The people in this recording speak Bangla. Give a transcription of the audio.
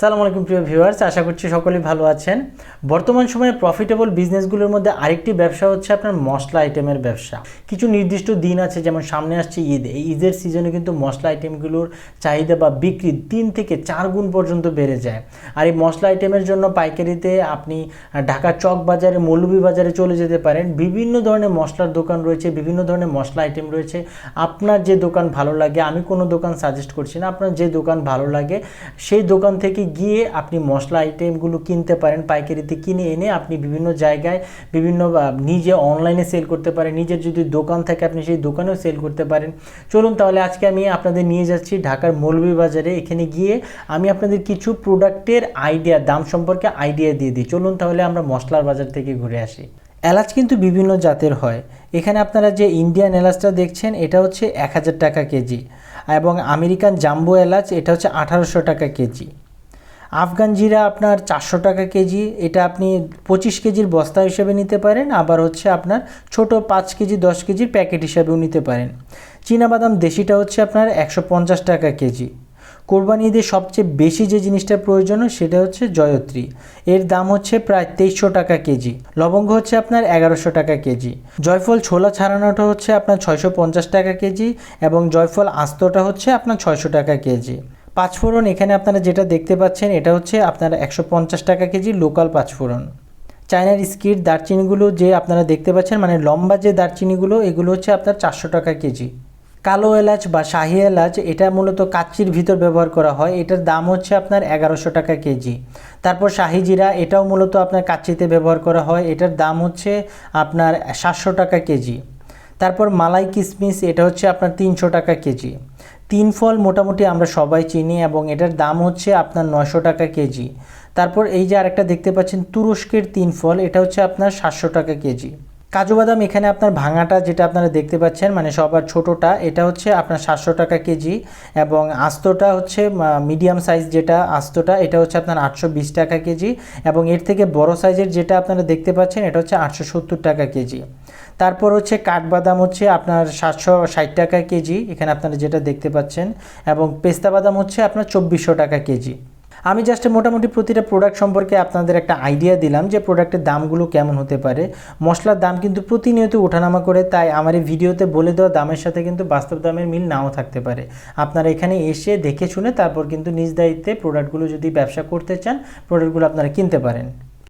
সালামু আলাইকুম প্রিয় ভিউয়ার্স, আশা করছি সকলেই ভালো আছেন। বর্তমান সময়ে প্রফিটেবল বিজনেসগুলোর মধ্যে আরেকটি ব্যবসা হচ্ছে আপনার মশলা আইটেমের ব্যবসা। কিছু নির্দিষ্ট দিন আছে, যেমন সামনে আসছে ঈদ। এই ঈদের সিজনে কিন্তু মশলা আইটেমগুলোর চাহিদা বা বিক্রি তিন থেকে চার গুণ পর্যন্ত বেড়ে যায়। আর এই মশলা আইটেমের জন্য পাইকারিতে আপনি ঢাকা চক বাজারে, মৌলভী বাজারে চলে যেতে পারেন। বিভিন্ন ধরনের মশলার দোকান রয়েছে, বিভিন্ন ধরনের মশলা আইটেম রয়েছে। আপনার যে দোকান ভালো লাগে, আমি কোনো দোকান সাজেস্ট করছি না। আপনার যে দোকান ভালো লাগে, সেই দোকান থেকে গিয়ে আপনি মশলা আইটেমগুলো কিনতে পারেন, পাইকারিতে কিনে এনে আপনি বিভিন্ন জায়গায় বিভিন্ন নিজে অনলাইনে সেল করতে পারেন, নিজের যদি দোকান থাকে আপনি সেই দোকানেও সেল করতে পারেন। চলুন তাহলে আজকে আমি আপনাদের নিয়ে যাচ্ছি ঢাকার মৌলভী বাজারে। এখানে গিয়ে আমি আপনাদের কিছু প্রোডাক্টের আইডিয়া দাম সম্পর্কে আইডিয়া দিয়ে দিই। চলুন তাহলে আমরা মশলার বাজার থেকে ঘুরে আসি। এলাচ কিন্তু বিভিন্ন জাতের হয়। এখানে আপনারা যে ইন্ডিয়ান এলাচটা দেখছেন, এটা হচ্ছে এক হাজার টাকা কেজি। এবং আমেরিকান জাম্বো এলাচ, এটা হচ্ছে আঠারোশো টাকা কেজি। আফগান জিরা আপনার চারশো টাকা কেজি, এটা আপনি পঁচিশ কেজির বস্তা হিসেবে নিতে পারেন, আবার হচ্ছে আপনার ছোট পাঁচ কেজি, দশ কেজির প্যাকেট হিসাবেও নিতে পারেন। চীনাবাদাম দেশিটা হচ্ছে আপনার একশো পঞ্চাশ টাকা কেজি। কোরবানি ঈদে সবচেয়ে বেশি যে জিনিসটা প্রয়োজন সেটা হচ্ছে জয়ত্রী। এর দাম হচ্ছে প্রায় তেইশশো টাকা কেজি। লবঙ্গ হচ্ছে আপনার এগারোশো টাকা কেজি। জয়ফল ছোলা ছাড়ানোটা হচ্ছে আপনার ছয়শো পঞ্চাশ টাকা কেজি এবং জয়ফল আস্তটা হচ্ছে আপনার ছয়শো টাকা কেজি। পাঁচফোড়ন, এখানে আপনারা যেটা দেখতে পাচ্ছেন, এটা হচ্ছে আপনার একশো পঞ্চাশ টাকা কেজি লোকাল পাঁচফোড়ন। চায়নার স্কিট দারচিনিগুলো যে আপনারা দেখতে পাচ্ছেন মানে লম্বা যে দারচিনিগুলো, এগুলো হচ্ছে আপনার চারশো টাকা কেজি। কালো এলাচ বা শাহি এলাচ, এটা মূলত কাচ্চির ভিতর ব্যবহার করা হয়। এটার দাম হচ্ছে আপনার এগারোশো টাকা কেজি। তারপর শাহি জিরা, এটাও মূলত আপনার কাচ্চিতে ব্যবহার করা হয়। এটার দাম হচ্ছে আপনার সাতশো টাকা কেজি। তারপর মালাই কিসমিস, এটা হচ্ছে আপনার তিনশো টাকা কেজি। তিন ফল মোটামুটি আমরা সবাই চিনি এবং এটার দাম হচ্ছে আপনার নয়শো টাকা কেজি। তারপর এই যে আরেকটা দেখতে পাচ্ছেন, তুরস্কের তিন ফল, এটা হচ্ছে আপনার সাতশো টাকা কেজি। কাজু বাদাম এখানে আপনার ভাঙাটা যেটা আপনারা দেখতে পাচ্ছেন মানে সবার ছোটোটা, এটা হচ্ছে আপনার সাতশো টাকা কেজি এবং আস্তটা হচ্ছে মিডিয়াম সাইজ যেটা আস্তটা, এটা হচ্ছে আপনার আটশো বিশ টাকা কেজি এবং এর থেকে বড় সাইজের যেটা আপনারা দেখতে পাচ্ছেন, এটা হচ্ছে আটশো সত্তর টাকা কেজি। তারপর হচ্ছে কাঠবাদাম হচ্ছে আপনার সাতশো ষাট টাকা কেজি, এখানে আপনারা যেটা দেখতে পাচ্ছেন এবং পেস্তা বাদাম হচ্ছে আপনার চব্বিশশো টাকা কেজি। আমি জাস্ট মোটামুটি প্রতিটা প্রোডাক্ট সম্পর্কে আপনাদের একটা আইডিয়া দিলাম যে প্রোডাক্টের দামগুলো কেমন হতে পারে। মশলার দাম কিন্তু প্রতিনিয়ত ওঠানামা করে, তাই আমার এই ভিডিওতে বলে দেওয়া দামের সাথে কিন্তু বাস্তব দামের মিল নাও থাকতে পারে। আপনারা এখানে এসে দেখে শুনে তারপর কিন্তু নিজ দায়িত্বে প্রোডাক্টগুলো যদি ব্যবসা করতে চান প্রোডাক্টগুলো আপনারা কিনতে পারেন।